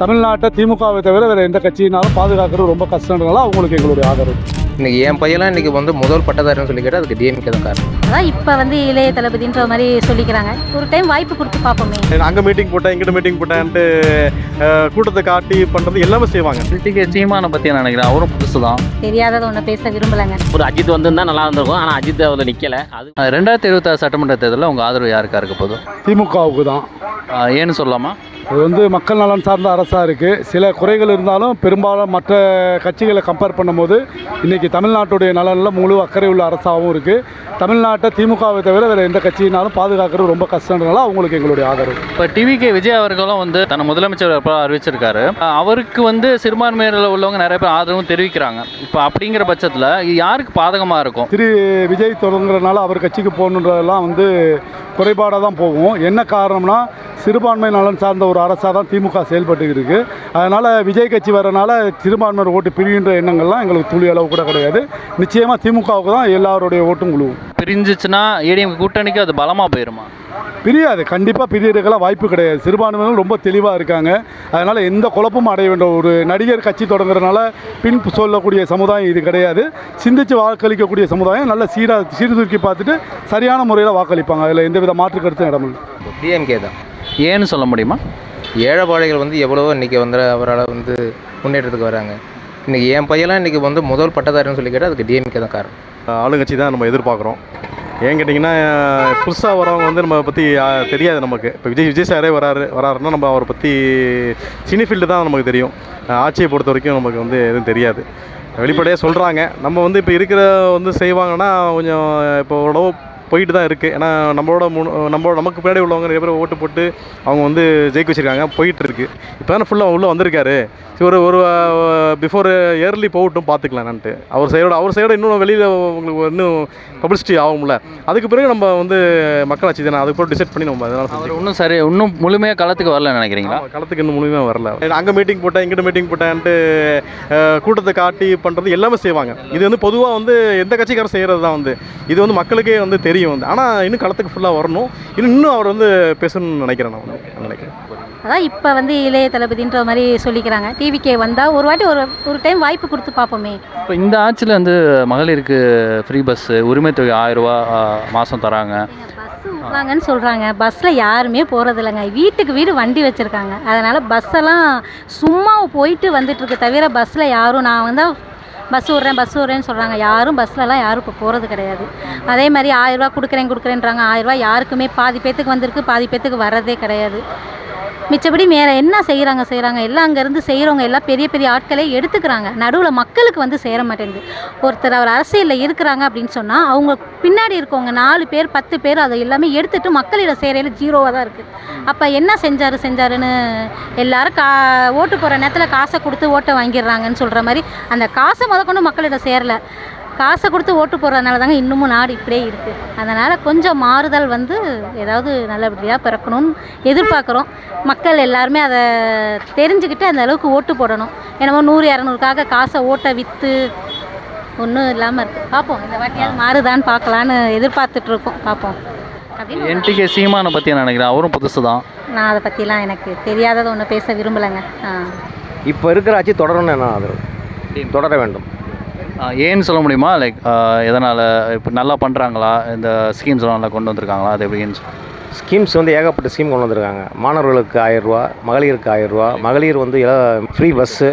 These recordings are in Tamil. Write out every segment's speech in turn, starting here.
தமிழ்நாட்டை திமுகவை தவிர வேறு எந்த கட்சியினாலும் பாதுகாக்கிறது ரொம்ப கஷ்டன்றனால அவங்களுக்கு எங்களுடைய ஆதரவு. இன்னைக்கு என் பையன்லாம் இன்னைக்கு வந்து முதல் பட்டதாரின்னு சொல்லி கேட்டால் அதுக்கு டிஎம்கே தான் காரணம். அதான் இப்போ வந்து இளைய தளபதின்ற மாதிரி சொல்லிக்கிறாங்க. ஒரு டைம் வாய்ப்பு கொடுத்து பார்ப்போமே. அங்கே மீட்டிங் போட்டேன் இங்கிட்ட மீட்டிங் போட்டேன்ட்டு கூட்டத்தை காட்டி பண்ணுறது எல்லாமே செய்வாங்க. டிகே சீமானை பற்றி நினைக்கிறேன். அவரும் புதுசு தான் தெரியாததை ஒன்று பேச விரும்பலைங்க. ஒரு அஜித் வந்திருந்தா நல்லா இருந்திருக்கும். ஆனால் அஜித் அதில் நிற்கல அது ரெண்டாயிரத்தி இருபத்தாறு சட்டமன்ற தேர்தலில் உங்கள் ஆதரவு யாருக்கா இருக்க போதும் திமுகவுக்கு தான் ஏன்னு சொல்லலாமா? இது வந்து மக்கள் நலன் சார்ந்த அரசாக இருக்குது சில குறைகள் இருந்தாலும் பெரும்பாலும் மற்ற கட்சிகளை கம்பேர் பண்ணும்போது இன்றைக்கி தமிழ்நாட்டுடைய நலனில் முழு அக்கறை உள்ள அரசாகவும் இருக்குது தமிழ்நாட்டை திமுகவை தவிர வேறு எந்த கட்சியினாலும் பாதுகாக்கிறது ரொம்ப கஷ்டன்றனால அவங்களுக்கு எங்களுடைய ஆதரவு. இப்போ டிவிகே விஜய் அவர்களும் வந்து தன்னை முதலமைச்சர் அறிவிச்சிருக்காரு. அவருக்கு வந்து சிறுபான்மையினரில் உள்ளவங்க நிறைய பேர் ஆதரவும் தெரிவிக்கிறாங்க. இப்போ அப்படிங்கிற பட்சத்தில் யாருக்கு பாதகமாக இருக்கும்? திரு விஜய் தொடங்குறதுனால அவர் கட்சிக்கு போகணுன்றதெல்லாம் வந்து குறைபாடாக தான் போகும். என்ன காரணம்னா சிறுபான்மை நலன் சார்ந்த ஒரு அரசாக தான் திமுக செயல்பட்டு இருக்கு அதனால் விஜய் கட்சி வரனால சிறுபான்மையினர் ஓட்டு பிரிகின்ற எண்ணங்கள்லாம் எங்களுக்கு துளி அளவு கூட கிடையாது. நிச்சயமாக திமுகவுக்கு தான் எல்லாருடைய ஓட்டும் குழுவும். பிரிஞ்சிச்சுன்னா ஏடிஎம் கூட்டணிக்கு அது பலமாக போயிருமா? பிரியாது. கண்டிப்பாக பிரியறதுக்கெல்லாம் வாய்ப்பு கிடையாது. சிறுபான்மையினர் ரொம்ப தெளிவாக இருக்காங்க. அதனால் எந்த குழப்பமும் அடைய வேண்டாம். ஒரு நடிகர் கட்சி தொடங்குறதுனால பின் சொல்லக்கூடிய சமுதாயம் இது கிடையாது. சிந்திச்சு வாக்களிக்கக்கூடிய சமுதாயம் நல்ல சீராக சீர்தூக்கி பார்த்துட்டு சரியான முறையில் வாக்களிப்பாங்க. அதில் எந்தவித மாற்று கருத்தும் இடமில்லை டிஎம்கே தான். ஏன்னு சொல்ல முடியுமா? ஏழைப்பாளைகள் வந்து எவ்வளவோ இன்றைக்கி வந்து அவரால் வந்து முன்னேற்றத்துக்கு வராங்க. இன்றைக்கி என் பையன்லாம் இன்றைக்கி வந்து முதல் பட்டதாரின்னு சொல்லி கேட்டால் அதுக்கு டிஎம்கே தான் காரணம். ஆளுங்கட்சி தான் நம்ம எதிர்பார்க்குறோம். ஏன் கேட்டிங்கன்னா புதுசாக வரவங்க வந்து நம்ம பற்றி தெரியாது நமக்கு. இப்போ விஜய் விஜய் சாரே வராரு வராருன்னா நம்ம அவரை பற்றி சினி ஃபீல்டு தான் நமக்கு தெரியும். ஆட்சியை பொறுத்த வரைக்கும் நமக்கு வந்து எதுவும் தெரியாது. வெளிப்படையாக சொல்கிறாங்க நம்ம வந்து இப்போ இருக்கிற வந்து செய்வாங்கன்னா கொஞ்சம் இப்போ ஓரளவு போயிட்டு தான் இருக்குது ஏன்னா நம்மளோட முன் நம்மளோட நமக்கு பின்னாடி உள்ளவங்க நிறைய பேர் ஓட்டு போட்டு அவங்க வந்து ஜெயிக்க வச்சிருக்காங்க. போயிட்டு இருக்கு. இப்போ தானே ஃபுல்லாக உள்ளே வந்திருக்காரு. சரி ஒரு ஒரு பிஃபோர் இயர்லி போகட்டும் பார்த்துக்கலான்ட்டு அவர் சைடோட அவர் சைடோட இன்னும் வெளியில் உங்களுக்கு இன்னும் பப்ளிசிட்டி ஆகும்ல. அதுக்கு பிறகு நம்ம வந்து மக்களாட்சி தானே அதுக்கு பிறகு டிசைட் பண்ணி நம்ம அதனால் இன்னும் சரி இன்னும் முழுமையாக களத்துக்கு வரலன்னு நினைக்கிறீங்களா? களத்துக்கு இன்னும் முழுமையாக வரல. அங்கே மீட்டிங் போட்டேன் இங்கிட்ட மீட்டிங் போட்டேன்ட்டு கூட்டத்தை காட்டி பண்ணுறது எல்லாமே செய்வாங்க. இது வந்து பொதுவாக வந்து எந்த கட்சிக்காரரும் செய்கிறது தான் வந்து. இது வந்து மக்களுக்கே வந்து தெரியும். வந்து. ஆனால் இன்னும் களத்துக்கு ஃபுல்லாக வரணும். இன்னும் இன்னும் அவர் வந்து பேசணும்னு நினைக்கிறேன் நான். நினைக்கிறேன். அதான் இப்போ வந்து இளைய தளபதின்ற மாதிரி சொல்லிக்கிறாங்க. டிவிக்கே வந்தால் ஒரு வாட்டி ஒரு ஒரு டைம் வாய்ப்பு கொடுத்து பார்ப்போமே. இப்போ இந்த ஆட்சியில் வந்து மகளிருக்கு ஃப்ரீ பஸ்ஸு உரிமை தொகை ஆயிரம் ரூபா மாதம் தராங்க. பஸ் விட்றாங்கன்னு சொல்கிறாங்க பஸ்ஸில் யாருமே போகிறது இல்லைங்க வீட்டுக்கு வீடு வண்டி வச்சுருக்காங்க. அதனால் பஸ்ஸெல்லாம் சும்மா போயிட்டு வந்துட்டுருக்கு தவிர பஸ்ஸில் யாரும் நான் வந்து பஸ் விட்றேன் பஸ் விட்றேன்னு சொல்கிறாங்க யாரும் பஸ்லலாம் யாரும் இப்போ போகிறது கிடையாது. அதே மாதிரி ஆயிரரூவா கொடுக்குறேன் கொடுக்குறேன்றாங்க. ஆயிரரூவா யாருக்குமே பாதி பேத்துக்கு வந்திருக்கு பாதி பேத்துக்கு வர்றதே கிடையாது. மிச்சபடி வேறு என்ன செய்கிறாங்க செய்கிறாங்க எல்லாம் அங்கேருந்து செய்கிறவங்க எல்லாம் பெரிய பெரிய ஆட்களே எடுத்துக்கிறாங்க. நடுவில் மக்களுக்கு வந்து சேர மாட்டேங்குது. ஒருத்தர் அவர் அரசியலில் இருக்கிறாங்க அப்படின்னு சொன்னால் அவங்க பின்னாடி இருக்கவங்க நாலு பேர் பத்து பேர் அதை எல்லாமே எடுத்துகிட்டு மக்களிடம் சேரையில் ஜீரோவாக தான் இருக்குது அப்போ என்ன செஞ்சார் செஞ்சாருன்னு எல்லாரும் கா ஓட்டு போகிற நேரத்தில் காசை கொடுத்து ஓட்டை வாங்கிடுறாங்கன்னு சொல்கிற மாதிரி அந்த காசை முதற்கொண்டு மக்களிடம் சேரலை. காசை கொடுத்து ஓட்டு போடுறதுனால தாங்க இன்னமும் நாடு இப்படியே இருக்குது அதனால் கொஞ்சம் மாறுதல் வந்து ஏதாவது நல்லபடியாக பிறக்கணும்னு எதிர்பார்க்குறோம். மக்கள் எல்லாருமே அதை தெரிஞ்சுக்கிட்டு அந்த அளவுக்கு ஓட்டு போடணும். என்னமோ நூறு இரநூறுக்காக காசை ஓட்டை விற்று ஒன்றும் இல்லாமல் இருக்குது பார்ப்போம் இந்த வாட்டியாவது மாறுதான்னு பார்க்கலான்னு எதிர்பார்த்துட்ருக்கோம் பார்ப்போம். என்டிகே சீமானை பற்றி நினைக்கிறேன். அவரும் புதுசு தான் நான் அதை பற்றிலாம் எனக்கு தெரியாததை ஒன்று பேச விரும்பலைங்க. ஆ. இப்போ இருக்கிற ஆட்சி தொடரணும் என்ன ஆதரவு? தொடர வேண்டும். ஏன்னு சொல்ல முடியுமா? லைக் எதனால் இப்போ நல்லா பண்ணுறாங்களா இந்த ஸ்கீம்ஸ்லாம் நல்லா கொண்டு வந்திருக்காங்களா? அது எப்படின்னு சொல்லி ஸ்கீம்ஸ் வந்து ஏகப்பட்ட ஸ்கீம் கொண்டு வந்திருக்காங்க. மாணவர்களுக்கு ஆயிரரூவா மகளிருக்கு ஆயிரரூவா. மகளிர் வந்து ஃப்ரீ பஸ்ஸு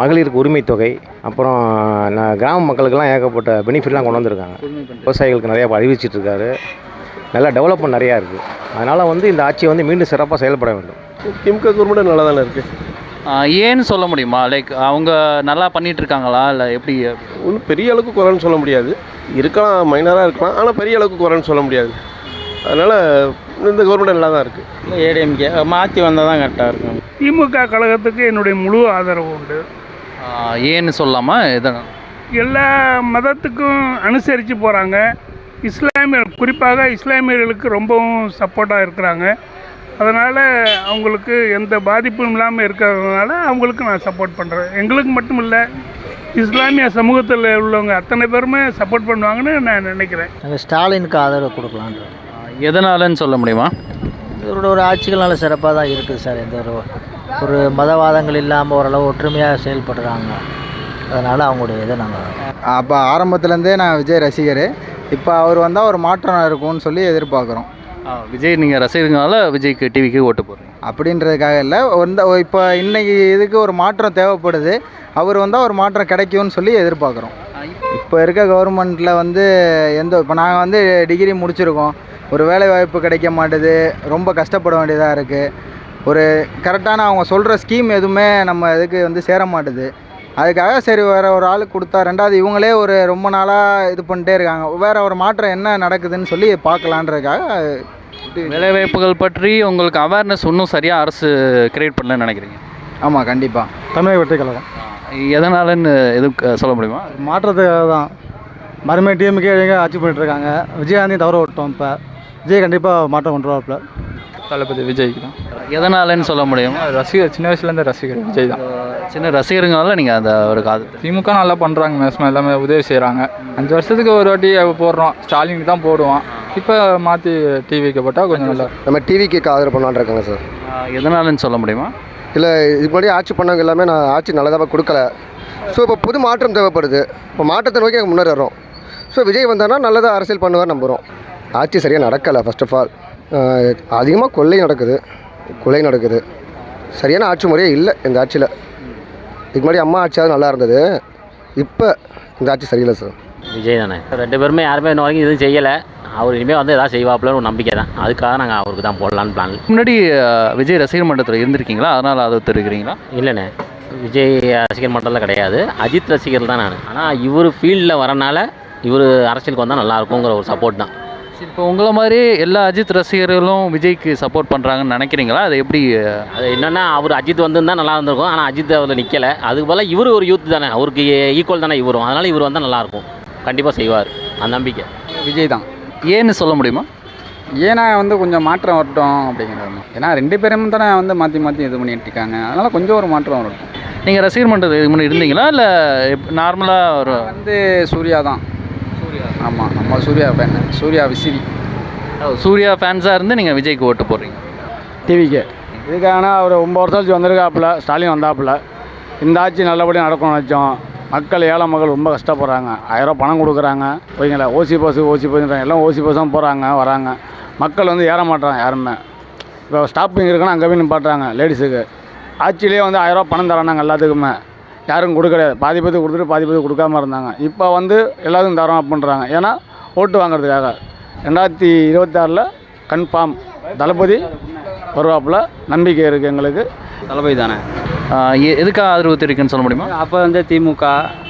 மகளிருக்கு உரிமை தொகை அப்புறம் கிராம மக்களுக்கெல்லாம் ஏகப்பட்ட பெனிஃபிட்லாம் கொண்டு வந்திருக்காங்க. விவசாயிகளுக்கு நிறையா அறிவிச்சிட்டு இருக்காரு. நல்லா டெவலப்மெண்ட் நிறையா இருக்குது அதனால் வந்து இந்த ஆட்சியை வந்து மீண்டும் சிறப்பாக செயல்பட வேண்டும். திமுக கவர்மெண்ட் நல்லா தானே இருக்குது ஏன்னு சொல்ல முடியுமா? லைக் அவங்க நல்லா பண்ணிட்டு இருக்காங்களா இல்லை எப்படி? ஒன்றும் பெரிய அளவுக்கு குறைன்னு சொல்ல முடியாது. இருக்கலாம் மைனராக இருக்கலாம் ஆனால் பெரிய அளவுக்கு குறைன்னு சொல்ல முடியாது. அதனால் இந்த கவர்மெண்ட் நல்லா தான் இருக்குது ஏடிஎம்கே மாற்றி வந்தால் தான் கரெக்டாக இருக்கும். திமுக கழகத்துக்கு என்னுடைய முழு ஆதரவு உண்டு. ஏன்னு சொல்லாமா எதனால் எல்லா மதத்துக்கும் அனுசரித்து போகிறாங்க இஸ்லாமியர் குறிப்பாக இஸ்லாமியர்களுக்கு ரொம்பவும் சப்போர்ட்டாக இருக்கிறாங்க. அதனால் அவங்களுக்கு எந்த பாதிப்பும் இல்லாமல் இருக்கிறதுனால அவங்களுக்கு நான் சப்போர்ட் பண்ணுறேன் எங்களுக்கு மட்டும் இல்லை இஸ்லாமிய சமூகத்தில் உள்ளவங்க அத்தனை பேருமே சப்போர்ட் பண்ணுவாங்கன்னு நான் நினைக்கிறேன். நாங்கள் ஸ்டாலினுக்கு ஆதரவு கொடுக்கலான்ற எதனாலன்னு சொல்ல முடியுமா? இவரோட ஒரு ஆட்சிகள் நல்ல சிறப்பாக தான் இருக்குது சார். எந்த ஒரு ஒரு மதவாதங்கள் இல்லாமல் ஓரளவு ஒற்றுமையாக செயல்படுறாங்க. அதனால் அவங்களுடைய இதை நாங்கள் அப்போ ஆரம்பத்துலேருந்தே நான் விஜய் ரசிகர். இப்போ அவர் வந்தால் ஒரு மாற்றம் இருக்கும்னு சொல்லி எதிர்பார்க்குறோம். விஜய் நீங்கள் ரசிகர்களால விஜய்க்கு டிவிக்கு ஓட்டு போடுறீங்க. அப்படின்றதுக்காக இல்லை. வந்து இப்போ இன்னைக்கு இதுக்கு ஒரு மாற்றம் தேவைப்படுது. அவர் வந்தால் ஒரு மாற்றம் கிடைக்கும்னு சொல்லி எதிர்பார்க்குறோம். இப்போ இருக்க கவர்மெண்ட்டில் வந்து எந்த இப்போ நாங்கள் வந்து டிகிரி முடிச்சிருக்கோம். ஒரு வேலை வாய்ப்பு கிடைக்க மாட்டுது. ரொம்ப கஷ்டப்பட வேண்டியதாக இருக்குது ஒரு கரெக்டான அவங்க சொல்கிற ஸ்கீம் எதுவுமே நம்ம இதுக்கு வந்து சேர மாட்டுது. அதுக்காக சரி வேற ஒரு ஆளுக்கு கொடுத்தா ரெண்டாவது இவங்களே ஒரு ரொம்ப நாளாக இது பண்ணிட்டே இருக்காங்க. வேற ஒரு மாற்றம் என்ன நடக்குதுன்னு சொல்லி பார்க்கலான்றதுக்காக வேலைவாய்ப்புகள் பற்றி உங்களுக்கு அவேர்னஸ் இன்னும் சரியாக அரசு கிரியேட் பண்ணலன்னு நினைக்கிறீங்க? ஆமாம் கண்டிப்பாக தமிழக வெற்றி கழகம். எதனாலன்னு எதுவும் க- சொல்ல முடியுமா? மாற்றத்துக்காக தான். மறுமை டிஎம்கே எங்கே ஆட்சி பண்ணிட்டு இருக்காங்க. விஜயகாந்தி தவற விட்டோம் இப்போ. விஜய் கண்டிப்பாக மாற்றம் கொண்டு வரப்பில் தளபதி விஜய்க்கு தான். எதனாலன்னு சொல்ல முடியுமா? ரசிகர் சின்ன வயசுலேருந்து ரசிகர் விஜய் தான். சின்ன ரசிகருங்கனால நீங்கள் அந்த ஒரு காது திமுக நல்லா பண்ணுறாங்க மேக்ஸிமம் எல்லாமே உதவி செய்கிறாங்க அஞ்சு வருஷத்துக்கு ஒரு வாட்டி போடுறோம். ஸ்டாலினுக்கு தான் போடுவோம். இப்போ மாற்றி டிவிக்கு போட்டால் கொஞ்சம் நல்லா நம்ம டிவிக்கு ஆதரவு பண்ணலான்னு இருக்காங்க சார். எதனாலன்னு சொல்ல முடியுமா? இல்லை இதுக்கு முன்னாடி ஆட்சி பண்ணவங்க எல்லாமே நான் ஆட்சி நல்லதாக கொடுக்கல. ஸோ இப்போ புது மாற்றம் தேவைப்படுது. இப்போ மாற்றத்தை நோக்கி நாங்கள் முன்னேறோம் ஸோ விஜய் வந்தார்னா நல்லதாக அரசியல் பண்ணுவார் நம்புகிறோம் ஆட்சி சரியாக நடக்கலை ஃபர்ஸ்ட் ஆஃப் ஆல் அதிகமாக கொள்ளை நடக்குது. கொலை நடக்குது. சரியான ஆட்சி முறையே இல்லை இந்த ஆட்சியில். இதுக்கு முன்னாடி அம்மா ஆட்சியாவது நல்லா இருந்தது. இப்போ இந்த ஆட்சி சரியில்லை சார் விஜய் தானே. ரெண்டு பேருமே யாருமே இன்ன வரைக்கும் எதுவும் செய்யலை. அவர் இனிமேல் வந்து எதாவது செய்வாப்புலன்னு ஒரு நம்பிக்கை தான். அதுக்காக நாங்கள் அவருக்கு தான் போடலான்னு பிளான் முன்னாடி விஜய் ரசிகர் மன்றத்தில் இருந்திருக்கீங்களா? அதனால் அதை தெரிவிக்கிறீங்களா? இல்லைண்ணே. விஜய் ரசிகர் மன்றத்தில் கிடையாது. அஜித் ரசிகர் தான் நான். ஆனால் இவர் ஃபீல்டில் வரனால இவர் அரசியலுக்கு வந்தால் நல்லா இருக்குங்கிற ஒரு சப்போர்ட் தான். இப்போ உங்களை மாதிரி எல்லா அஜித் ரசிகர்களும் விஜய்க்கு சப்போர்ட் பண்ணுறாங்கன்னு நினைக்கிறீங்களா? அதை எப்படி அது என்னென்னா அவர் அஜித் வந்திருந்தா நல்லா இருந்திருக்கும். ஆனால் அஜித் அதில் நிற்கலை அதுக்கு போல் இவர் ஒரு யூத் தானே. அவருக்கு ஈக்குவல் தானே இவரும். அதனால் இவர் வந்தால் நல்லாயிருக்கும் கண்டிப்பாக செய்வார். அந்த நம்பிக்கை. விஜய் தான். ஏன்னு சொல்ல முடியுமா? ஏன்னா வந்து கொஞ்சம் மாற்றம் வரட்டும் அப்படிங்கிறது. ஏன்னா ரெண்டு பேரும் தானே வந்து மாற்றி மாற்றி இது பண்ணிட்டு இருக்காங்க. அதனால் கொஞ்சம் ஒரு மாற்றம் வரட்டும். நீங்கள் ரசிகர் மன்றத்துக்கு இதுக்கு முன்னாடி இருந்தீங்களா? இல்லை நார்மலாக ஒரு வந்து சூர்யா தான். ஆமாம் நம்ம சூர்யா ஃபேன் சூர்யா விசிறி. சூர்யா ஃபேன்ஸாக இருந்து நீங்கள் விஜய்க்கு ஓட்டு போடுறீங்க. டிவிக்கு. இதுக்கான அவர் ஒம்பது வருஷம் வந்திருக்காப்புல ஸ்டாலின் வந்தாப்புல. இந்த ஆட்சி நல்லபடியாக நடக்கணும்னு நினச்சோம். மக்கள் ஏழை மக்கள் ரொம்ப கஷ்டப்படுறாங்க. ஆயிரம் பணம் கொடுக்குறாங்க. ஓகேங்களா ஓசி பஸ்ஸு ஓசி பஸ்ஸுன்றாங்க எல்லாம் ஓசி பஸ் தான் போகிறாங்க வராங்க. மக்கள் வந்து ஏற மாட்டாங்க யாருமே. இப்போ ஸ்டாப்பிங் இருக்குன்னா அங்கே போய் நிப்பாட்டுறாங்க லேடிஸுக்கு ஆட்சியிலே வந்து ஆயிரம் பணம் தரானாங்க எல்லாத்துக்குமே. யாரும் கொடுக்கல பாதி பேத்துக்கு கொடுத்துட்டு பாதி பேத்துக்கு கொடுக்காம இருந்தாங்க. இப்போ வந்து எல்லாத்துக்கும் தரோம் அப்படின்றாங்க ஏன்னா ஓட்டு வாங்குறதுக்காக. ரெண்டாயிரத்தி இருபத்தாறில் கன்ஃபார்ம் தளபதி வருவாப்புல நம்பிக்கை இருக்குது எங்களுக்கு. தளபதி தானே? எதுக்காக ஆதரவு தெரிவிக்குன்னு சொல்ல முடியுமா? அப்போ வந்து திமுக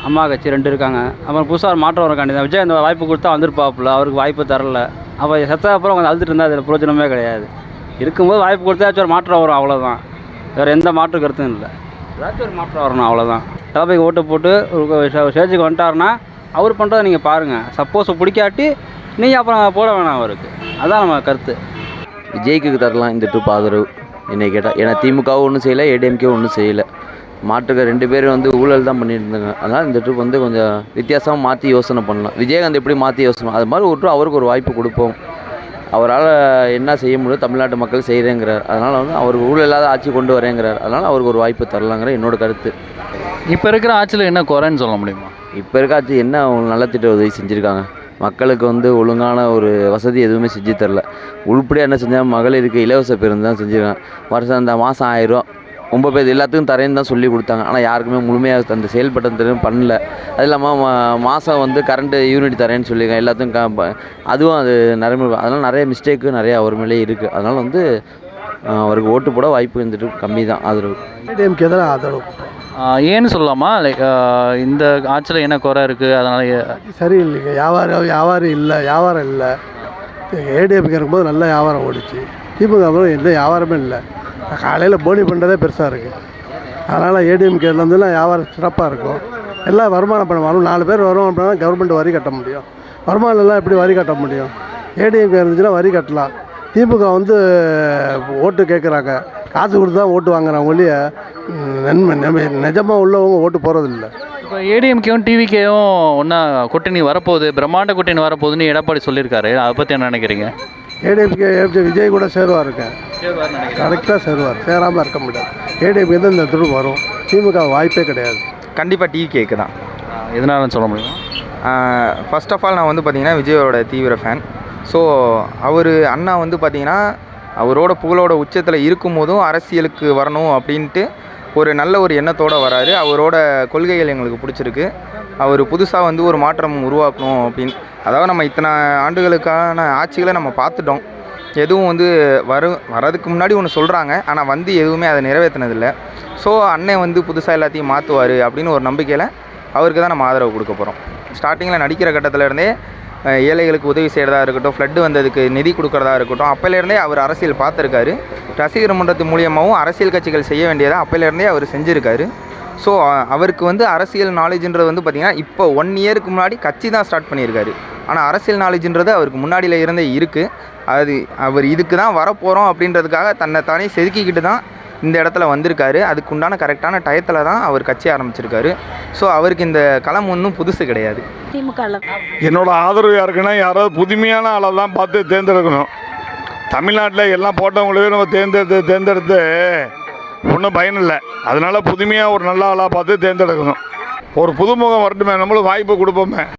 அம்மா கட்சி ரெண்டு இருக்காங்க. அப்புறம் புதுசாக மாற்றம் வரக்காண்டி தான் விஜய் அந்த வாய்ப்பு கொடுத்தா வந்திருப்பாப்புல அவருக்கு வாய்ப்பு தரல. அப்போ செத்த அப்புறம் கொஞ்சம் அழுதுட்டு இருந்தால் அதில் பிரயோஜனமே கிடையாது. இருக்கும்போது வாய்ப்பு கொடுத்தாச்சும் ஒரு மாற்றம் வரும் அவ்வளோதான் வேறு எந்த மாற்று கருத்தும் இல்லை. ஏதாச்சும் ஒரு மாற்றம் வரணும் அவ்வளோதான் தளபதிக்கு ஓட்டு போட்டு ஒரு ஸ்டேஜுக்கு வந்துட்டாருன்னா அவர் பண்ணுறதை நீங்கள் பாருங்கள் சப்போஸ் பிடிக்காட்டி நீங்கள் அப்புறம் போட வேணாம் அவருக்கு. அதான் நம்ம கருத்து. விஜய்க்கு தரலாம் இந்த ட்ரிப் ஆதரவு. என்னை கேட்டால் ஏன்னா திமுகவும் ஒன்றும் செய்யலை ஏடிஎம்கே ஒன்றும் செய்யலை. மாற்றுக்க ரெண்டு பேரும் வந்து ஊழல் தான் பண்ணிட்டு இருந்தாங்க அதனால் இந்த ட்ரிப் வந்து கொஞ்சம் வித்தியாசமாக மாற்றி யோசனை பண்ணலாம். விஜயகாந்த் எப்படி மாற்றி யோசனை அது மாதிரி ஒரு அவருக்கு ஒரு வாய்ப்பு கொடுப்போம். அவரால் என்ன செய்ய முடியும் தமிழ்நாட்டு மக்கள் செய்கிறேங்கிறார் அதனால் வந்து அவருக்கு ஊழல் இல்லாத ஆட்சி கொண்டு வரேங்கிறார். அதனால் அவருக்கு ஒரு வாய்ப்பு தரலாங்கிற என்னோட கருத்து. இப்போ இருக்கிற ஆட்சியில் என்ன குறைன்னு சொல்ல முடியுமா? இப்போ இருக்க ஆட்சி என்ன அவங்க நலத்திட்ட உதவி செஞ்சுருக்காங்க. மக்களுக்கு வந்து ஒழுங்கான ஒரு வசதி எதுவுமே செஞ்சு தரல. உருப்படியாக என்ன செஞ்சால் மகளிருக்கு இலவச பேருந்து தான் செஞ்சுருக்காங்க. வருஷம் இந்த மாதம் ஆயிரம் ஒம்பது பேர் எல்லாத்துக்கும் தரேன்னு தான் சொல்லி கொடுத்தாங்க. ஆனால் யாருக்குமே முழுமையாக அந்த செயல்பட்ட தெரியும் பண்ணல. அது இல்லாமல் மா மாதம் வந்து கரண்ட்டு யூனிட் தரேன்னு சொல்லியிருக்காங்க. எல்லாத்துக்கும் அதுவும் அது நடைமுறை அதனால் நிறைய மிஸ்டேக்கு நிறைய அவர் மேலே இருக்குது அதனால் வந்து அவருக்கு ஓட்டு போட வாய்ப்பு இருந்துட்டு கம்மி தான் ஆதரவு. ஏடிஎம்கே தான் ஆதரவு? ஏன்னு சொல்லலாமா? லைக் இந்த ஆட்சியில் என்ன குறை இருக்குது அதனால் சரியில்லைங்க. வியாபாரம் வியாபாரம் இல்லை வியாபாரம் இல்லை. ஏடிஎம்கே இருக்கும்போது நல்ல வியாபாரம் ஓடிச்சு. திமுக எந்த வியாபாரமே இல்லை. காலையில் போனி பண்ணுறதே பெருசாக இருக்குது அதனால் ஏடிஎம்கேலேருந்துலாம் வியாபாரம் சிறப்பாக இருக்கும். எல்லாம் வருமானம் பண்ண வரும். நாலு பேர் வருமானம் பண்ணால் கவர்மெண்ட் வரி கட்ட முடியும். வருமானம் எல்லாம் எப்படி வரி கட்ட முடியும்? ஏடிஎம்கே இருந்துச்சுன்னா வரி கட்டலாம். திமுக வந்து ஓட்டு கேட்குறாங்க காசு கொடுத்து தான் ஓட்டு வாங்குறாங்க ஒழிய நன்மை நிஜமாக உள்ளவங்க ஓட்டு போகிறதில்ல இப்போ ஏடிஎம்கேவும் டிவிகேவும் ஒன்றா கூட்டணி வரப்போகுது. பிரம்மாண்ட கூட்டணி வரப்போகுதுன்னு எடப்பாடி சொல்லியிருக்காரு. அதை பற்றி என்ன நினைக்கிறீங்க? ஏடிஎம்கே ஏடிஎம் விஜய் கூட சேருவாருங்க. கரெக்டாக சேருவார். சேராமல் இருக்க முடியாது. ஏடிஎம்கே தான் இந்த துரு வரும். திமுக வாய்ப்பே கிடையாது. கண்டிப்பாக டிவி கேக்கு தான். எதனாலன்னு சொல்ல முடியும்? ஃபர்ஸ்ட் ஆஃப் ஆல் நான் வந்து பார்த்தீங்கன்னா விஜயோட தீவிர ஃபேன் ஸோ அவர் அண்ணா வந்து பார்த்தீங்கன்னா அவரோட புகழோட உச்சத்தில் இருக்கும்போதும் அரசியலுக்கு வரணும் அப்படின்ட்டு ஒரு நல்ல ஒரு எண்ணத்தோடு வராரு. அவரோட கொள்கைகள் எங்களுக்கு பிடிச்சிருக்கு. அவர் புதுசாக வந்து ஒரு மாற்றம் உருவாக்கணும் அப்படின்னு. அதாவது நம்ம இத்தனை ஆண்டுகளுக்கான ஆட்சிகளை நம்ம பார்த்துட்டோம். எதுவும் வந்து வரும் வரதுக்கு முன்னாடி ஒன்று சொல்கிறாங்க ஆனால் வந்து எதுவுமே அதை நிறைவேற்றினதில்லை ஸோ அண்ணன் வந்து புதுசாக எல்லாத்தையும் மாற்றுவார் அப்படின்னு ஒரு நம்பிக்கையில் அவருக்கு தான் நம்ம ஆதரவு கொடுக்க போகிறோம் ஸ்டார்டிங்கில் நடிக்கிற கட்டத்தில் இருந்தே ஏழைகளுக்கு உதவி செய்கிறதா இருக்கட்டும் ஃப்ளட்டு வந்ததுக்கு நிதி கொடுக்குறதா இருக்கட்டும் அப்போலேருந்தே அவர் அரசியல் பார்த்துருக்காரு. ரசிகர் மன்றத்து மூலியமாகவும் அரசியல் கட்சிகள் செய்ய வேண்டியதை அப்போலேருந்தே அவர் செஞ்சுருக்காரு. ஸோ அவருக்கு வந்து அரசியல் நாலேஜ்ன்றது வந்து பார்த்திங்கன்னா இப்போ ஒன் இயருக்கு முன்னாடி கட்சி தான் ஸ்டார்ட் பண்ணியிருக்காரு. ஆனால் அரசியல் நாலேஜ்ன்றது அவருக்கு முன்னாடியில் இருந்தே இருக்குது அது அவர் இதுக்கு தான் வரப்போகிறோம் அப்படின்றதுக்காக தன்னை தானே செதுக்கிக்கிட்டு தான் இந்த இடத்துல வந்திருக்காரு. அதுக்கு உண்டான கரெக்டான டயத்தில் தான் அவர் கட்சி ஆரம்பிச்சிருக்காரு. ஸோ அவருக்கு இந்த களம் ஒன்றும் புதுசு கிடையாது. திமுகவில் என்னோட ஆதரவு யாருக்குன்னா யாராவது புதுமையான ஆளை தான் பார்த்து தேர்ந்தெடுக்கணும். தமிழ்நாட்டில் எல்லாம் போட்டவங்களவே நம்ம தேர்ந்தெடுத்து தேர்ந்தெடுத்து ஒன்றும் பயன் இல்லை. அதனால புதுமையாக ஒரு நல்ல ஆளாக பார்த்து தேர்ந்தெடுக்கணும். ஒரு புதுமுகம் வரட்டுமே நம்மளும் வாய்ப்பு கொடுப்போமே.